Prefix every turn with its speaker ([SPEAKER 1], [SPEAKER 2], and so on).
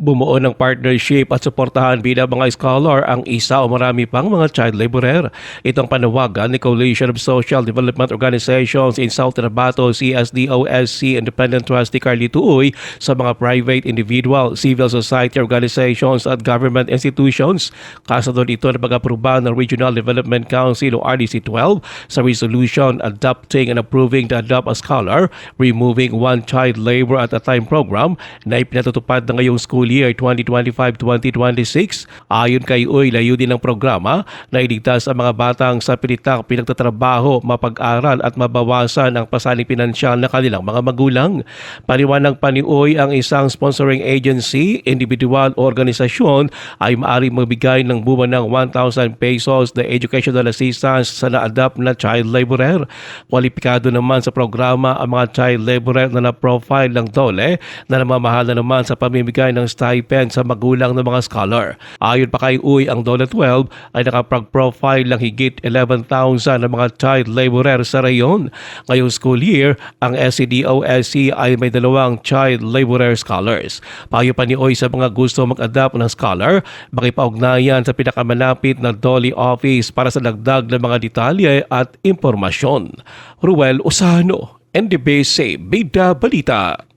[SPEAKER 1] Bumuo ng partnership at suportahan bilang mga scholar ang isa o marami pang mga child laborer. Itong panawagan ni Coalition of Social Development Organizations in South Cotabato, CSDOSC Independent Trustee Carly Tuoy sa mga private, individual, civil society organizations at government institutions. Kasunod ito na pag-aproba ng Regional Development Council o RDC-12 sa resolution adopting and approving the Adopt a Scholar, Removing One Child Labor at a Time program na ipinatutupad na ngayong school year 2025-2026. Ayon kay Uy, layo din ng programa na iligtas ang mga batang sa pilitang pinagtatrabaho, mapag-aral at mabawasan ang pasaning pinansyal na kanilang mga magulang. Paliwanag pa ni Uy, ang isang sponsoring agency, individual o organisasyon ay maaari magbigay ng buwan ng 1,000 pesos na educational assistance sa na-adapt na child laborer. Kwalipikado naman sa programa ang mga child laborer na na-profile ng DOLE na namamahala naman sa pamimigay ng stipend sa magulang ng mga scholar. Ayon pa kay Uy, ang DOLE 12 ay nakapag-profile ng higit 11,000 na mga child laborer sa rayon. Ngayong school year, ang SCDOSC ay may dalawang child laborer scholars. Payo pa ni Uy sa mga gusto mag-adapt ng scholar, makipaugnayan sa pinakamalapit na DOLE office para sa dagdag ng mga detalye at impormasyon. Ruel Usano, NDBC Bida Balita.